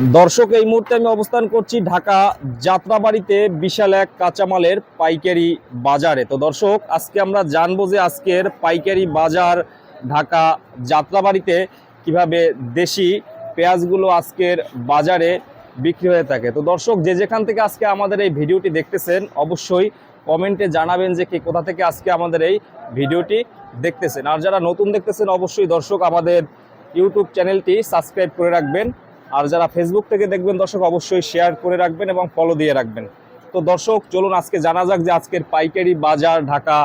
দর্শক, এই মুহূর্তে আমি অবস্থান করছি ঢাকা যাত্রাবাড়িতে বিশাল এক কাঁচামালের পাইকারি বাজারে। তো দর্শক, আজকে আমরা জানব যে আজকের পাইকারি বাজার ঢাকা যাত্রাবাড়িতে কীভাবে দেশি পেঁয়াজগুলো আজকের বাজারে বিক্রি হয়ে থাকে। তো দর্শক, যে যেখান থেকে আজকে আমাদের এই ভিডিওটি দেখতেছেন, অবশ্যই কমেন্টে জানাবেন যে কে কোথা থেকে আজকে আমাদের এই ভিডিওটি দেখতেছেন। আর যারা নতুন দেখতেছেন, অবশ্যই দর্শক আমাদের ইউটিউব চ্যানেলটি সাবস্ক্রাইব করে রাখবেন। আর যারা ফেসবুক থেকে দেখবেন দর্শক অবশ্যই শেয়ার করে রাখবেন এবং ফলো দিয়ে রাখবেন। তো দর্শক চলুন আজকে জানা যাক যে আজকের পাইকারি বাজার ঢাকা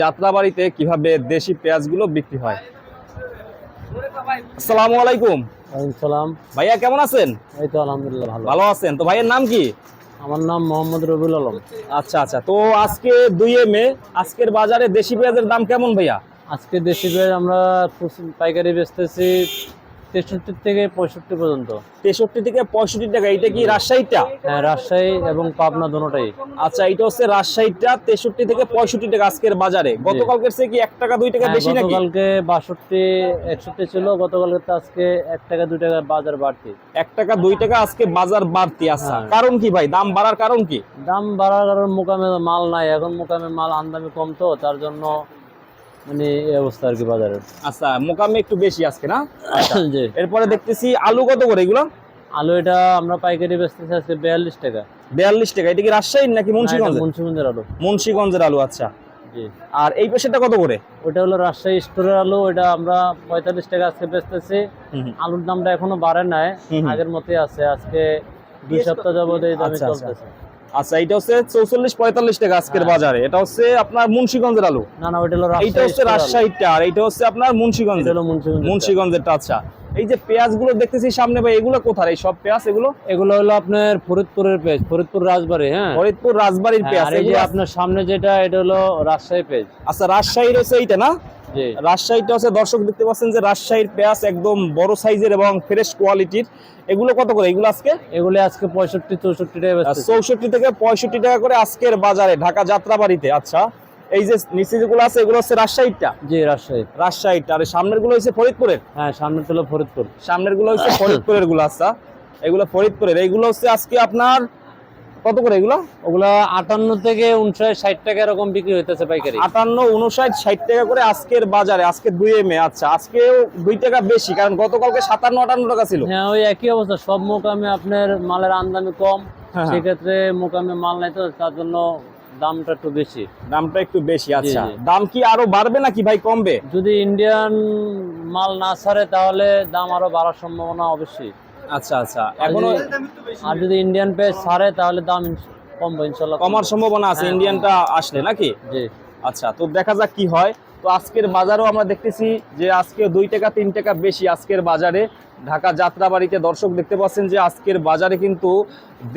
যাত্রাবাড়িতে কীভাবে দেশি পেঁয়াজগুলো বিক্রি হয়। আসসালামু আলাইকুম। ওয়ালাইকুম সালাম। ভাইয়া কেমন আছেন? এই তো আলহামদুলিল্লাহ ভালো। ভালো আছেন। তো ভাইয়ের নাম কি? আমার নাম মোহাম্মদ রবিউল আলম। আচ্ছা আচ্ছা। তো আজকে দুই মে আজকের বাজারে দেশি পেঁয়াজের দাম কেমন ভাইয়া? আজকে দেশি পেঁয়াজ আমরা পাইকারি বেচতেছি। তেষট্টি থেকে পঁয়ষট্টি পর্যন্ত। তেষট্টি থেকে পঁয়ষট্টি টাকা এটা কি রাজশাহীটা? হ্যাঁ রাজশাহী এবং পাবনা দোনোটাই আচ্ছা এটা হচ্ছে রাজশাহীটা তেষট্টি থেকে পঁয়ষট্টি টাকা আজকের বাজারে। গতকালকের চেয়ে কি এক টাকা দুই টাকা হ্যাঁ, বেশি নাকি? গতকালকে বাষট্টি একষট্টি ছিল গতকালকে তো আজকে এক টাকা দুই টাকা বাজার বাড়তি। এক টাকা দুই টাকা আজকে বাজার বাড়তি আচ্ছা। হ্যাঁ। কারণ কি ভাই? দাম বাড়ার কারণ কি? দাম বাড়ার কারণ মোকামে মাল নাই। এখন মোকামে মাল আমদানি কম তো তার জন্য মানে এই অবস্থা আর কি বাজারের। আচ্ছা মোকামে একটু বেশি আজকে না? আচ্ছা। জি। এরপরে দেখতেছি আলু কত করে এগুলো? আলু এটা আমরা পাইকারি বেচতেছি আজকে বিয়াল্লিশ টাকা। বিয়াল্লিশ টাকা। এটা কি রাজশাহীর নাকি এটা মুন্সিগঞ্জের? আলু। মুন্সিগঞ্জের আলু আচ্ছা। আর এই পেশাটা কত করে? ওটা হলো রাজশাহী স্টোরের আলু ওটা আমরা পঁয়তাল্লিশ টাকা আজকে বেচতেছি। আলুর দামটা এখনও বাড়ে নাই। আগের মতোই আছে। আজকে দুই সপ্তাহ যাবত এই দামে আচ্ছা, আচ্ছা। চলতেছে। আচ্ছা এটা হচ্ছে চৌচল্লিশ পঁয়তাল্লিশ টাকা আজকের হ্যাঁ। বাজারে। এটা হচ্ছে আপনার মুন্সিগঞ্জের আলু। না না ওইটা হলো এইটা হচ্ছে রাজশাহীটা আর এইটা হচ্ছে আপনার এটা মুন্সিগঞ্জের মুন্সিগঞ্জ মুন্সিগঞ্জেরটা আচ্ছা। এই যে পেঁয়াজগুলো দেখতেছি সামনে ভাই এগুলো কোথায় এই সব পেঁয়াজ এগুলো? এগুলো হলো আপনার ফরিদপুরের পেজ ফরিদপুর রাজবাড়ি হ্যাঁ। ফরিদপুর রাজবাড়ির হ্যাঁ, পেঁয়াজ এই যে আপনার সামনে যেটা এটা হলো রাজশাহী পেজ আচ্ছা রাজশাহীর হচ্ছে এইটা না? রাজশাহীটা হচ্ছে দর্শক দেখতে পাচ্ছেন যে রাজশাহীর পেঁয়াজ একদম বড় সাইজের এবং ফ্রেশ কোয়ালিটির। এগুলো কত করে? এগুলো আজকে? এগুলো আজকে পঁয়ষট্টি চৌষট্টি টাকা চৌষট্টি থেকে পঁয়ষট্টি টাকা করে আজকের বাজারে ঢাকা যাত্রাবাড়িতে আচ্ছা এই যে নিচে যেগুলো আছে এগুলো হচ্ছে রাজশাহীটা জি রাজশাহী। রাজশাহীটা আর সামনেরগুলো হচ্ছে ফরিদপুরের? হ্যাঁ সামনের হলো ফরিদপুর। সামনেরগুলো হচ্ছে ফরিদপুরেরগুলো আচ্ছা। এগুলো ফরিদপুরের। এইগুলো হচ্ছে আজকে আপনার কত করে এগুলো? ওগুলা আটান্ন থেকে উনষাট ষাট টাকা এরকম বিক্রি হইতেছে পাইকারি। আটান্ন উনষাট ষাট টাকা করে আজকের বাজারে আজকে দুই মে আচ্ছা। আজকেও দুই টাকা বেশি কারণ গতকালকে সাতান্ন আটান্ন টাকা ছিল। হ্যাঁ ওই একই অবস্থা। সব মোকামে আপনার মালের আমদানি কম। হ্যাঁ। সেক্ষেত্রে মোকামে মাল নাই তো তার জন্য দামটা একটু বেশি। দামটা একটু বেশি আচ্ছা। দাম কি আরও বাড়বে নাকি ভাই কমবে? যদি ইন্ডিয়ান মাল না ছাড়ে তাহলে দাম আরও বাড়ার সম্ভাবনা অবশ্যই। আচ্ছা আচ্ছা। এখনও আর যদি ইন্ডিয়ান পেজ ছাড়ে তাহলে দাম কমবে ইনশাল্লাহ কমার সম্ভাবনা আছে ইন্ডিয়ানটা আসলে নাকি? জি। আচ্ছা তো দেখা যাক কি হয়। তো আজকের বাজারও আমরা দেখতেছি যে আজকে দুই টাকা তিন টাকা বেশি আজকের বাজারে। ঢাকা যাত্রাবাড়িতে দর্শক দেখতে পাচ্ছেন যে আজকের বাজারে কিন্তু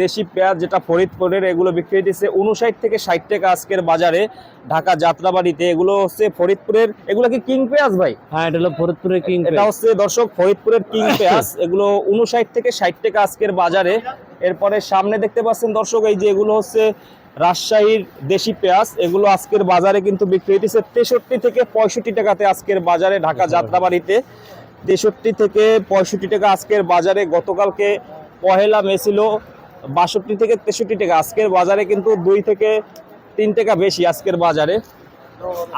দেশি পেঁয়াজ যেটা ফরিদপুরের এগুলো বিক্রি হইতেছে উনষাট থেকে ষাট টাকা আজকের বাজারে ঢাকা যাত্রাবাড়িতে। এগুলো হচ্ছে ফরিদপুরের এগুলো কি কিং পেঁয়াজ ভাই? হ্যাঁ এটা হলো ফরিদপুরে কিং এটা হচ্ছে দর্শক ফরিদপুরের কিং পেঁয়াজ এগুলো উনষাট থেকে ষাট টাকা আজকের বাজারে। এরপরে সামনে দেখতে পাচ্ছেন দর্শক এই যে এগুলো হচ্ছে রাজশাহীর দেশি পেঁয়াজ এগুলো আজকের বাজারে কিন্তু বিক্রি হইতেছে তেষট্টি থেকে পঁয়ষট্টি টাকাতে আজকের বাজারে ঢাকা যাত্রাবাড়িতে। তেষট্টি থেকে পঁয়ষট্টি টাকা আজকের বাজারে গতকালকে পহেলা মে ছিল বাষট্টি থেকে তেষট্টি টাকা। আজকের বাজারে কিন্তু দুই থেকে তিন টাকা বেশি আজকের বাজারে।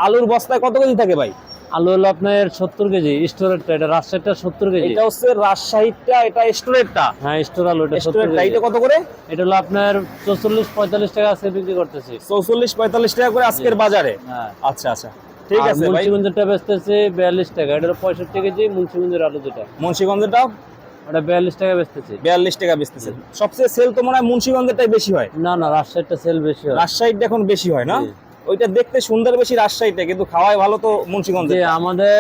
আলুর বস্তায় কত কেজি থাকে ভাই? আলু হলো আপনার সত্তর কেজি স্টোরেরটা এটা রাজশাহীটা সত্তর কেজি। এটা হচ্ছে রাজশাহীটা এটা স্টোরেটটা হ্যাঁ স্টোর এটা সত্তর স্টোরেটটা কেজি। এটা কত করে? এটা হলো আপনার চৌচল্লিশ পঁয়তাল্লিশ টাকা আজকে বিক্রি করতেছি। চৌচল্লিশ পঁয়তাল্লিশ টাকা করে আজকের বাজারে? হ্যাঁ। আচ্ছা আচ্ছা। ঠিক আছে মুন্সিগঞ্জেরটা বেচতেছে বিয়াল্লিশ টাকা এটা হলো পঁয়ষট্টি কেজি মুন্সিগঞ্জের আলু যেটা। মুন্সিগঞ্জেরটা ওটা বিয়াল্লিশ টাকা বেচতেছে। বিয়াল্লিশ টাকা বেচতেছে। সবচেয়ে সেল তো মনে হয় মুন্সিগঞ্জেরটাই বেশি হয়? না না রাজশাহীটা সেল বেশি হয়। রাজশাহীটা এখন বেশি হয় না। ওইটা দেখতে সুন্দর বেশি রাজশাহীটা কিন্তু খাওয়াই ভালো তো মুন্সিগঞ্জে। আমাদের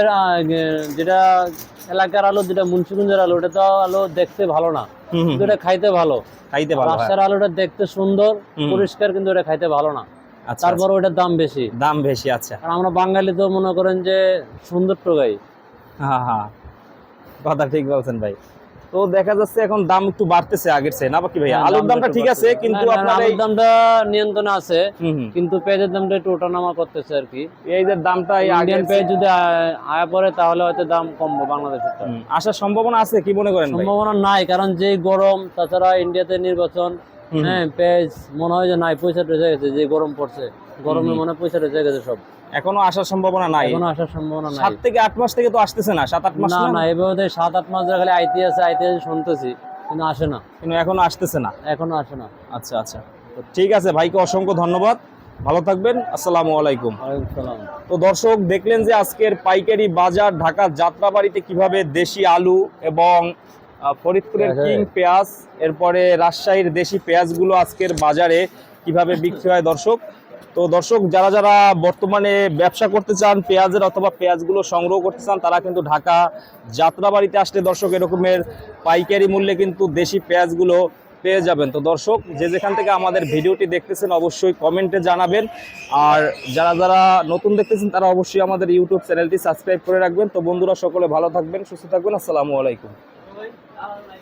যেটা এলাকার আলু যেটা মুন্সিগঞ্জের আলু ওটা তো আলু দেখতে ভালো না। কিন্তু এটা খাইতে ভালো। খাইতে ভালো হয়। আলুটা দেখতে সুন্দর পরিষ্কার কিন্তু এটা খাইতে ভালো না। আচ্ছা তারপর ওটার দাম বেশি। আচ্ছা। দাম বেশি আচ্ছা। আর আমরা বাঙালি তো মনে করেন যে সুন্দর টোকাই হ্যাঁ হ্যাঁ। কথা ঠিক বলছেন ভাই। তো দেখা যাচ্ছে এখন দাম একটু বাড়তেছে আগের চেয়ে। না বাকি ভাইয়া হ্যাঁ, আলুর দামটা ঠিক আছে কিন্তু আপনার আলুর দামটা নিয়ন্ত্রণে আছে। কিন্তু পেঁয়াজের দামটা একটু ওঠানামা করতেছে আর কি। এই যে দামটা এই আগের ইন্ডিয়ান পেঁয়াজ যদি আয়া পড়ে তাহলে হয়তো দাম কমবে বাংলাদেশের আসার সম্ভাবনা আছে কি মনে করেন সম্ভাবনা নাই কারণ যে গরম তাছাড়া ইন্ডিয়াতে নির্বাচন হ্যাঁ পেঁয়াজ মনে হয় যে নাই পয়সা টয়সা গেছে যে গরম পড়ছে। গরমে মনে হয় পয়সা টয়সা গেছে সব। এখনও আসার সম্ভাবনা নাই। এখনও আসার সম্ভাবনা নাই। সাত থেকে আট মাস থেকে তো আসতেছে না। সাত আট মাস না না? এভাবে সাত আট মাস ধরে খালি আইতে আছে আইতে আছে শুনতেছি কিন্তু আসে না। কিন্তু এখনও আসতেছে না। এখনও আসে না। আচ্ছা আচ্ছা। তো ঠিক আছে ভাইকে অসংখ্য ধন্যবাদ। ভালো থাকবেন। আসসালামু আলাইকুম। তো দর্শক দেখলেন যে আজকের পাইকারি বাজার ঢাকার যাত্রাবাড়িতে কীভাবে দেশি আলু এবং ফরিদপুরের হ্যাঁ, কিং পেঁয়াজ এরপরে রাজশাহীর দেশি পেঁয়াজগুলো আজকের বাজারে কীভাবে বিক্রি হয় দর্শক? তো দর্শক যারা যারা বর্তমানে ব্যবসা করতে চান পেঁয়াজের অথবা পেঁয়াজগুলো সংগ্রহ করতে চান তারা কিন্তু ঢাকা যাত্রাবাড়িতে আসলে দর্শক এরকমের পাইকারি মূল্যে কিন্তু দেশি পেঁয়াজগুলো পেয়ে যাবেন। তো দর্শক যে যেখান থেকে আমাদের ভিডিওটি দেখতেছেন অবশ্যই কমেন্টে জানাবেন। আর যারা যারা নতুন দেখতেছেন তারা অবশ্যই আমাদের ইউটিউব চ্যানেলটি সাবস্ক্রাইব করে রাখবেন। তো বন্ধুরা সকলে ভালো থাকবেন সুস্থ থাকবেন। আসসালামু আলাইকুম। all of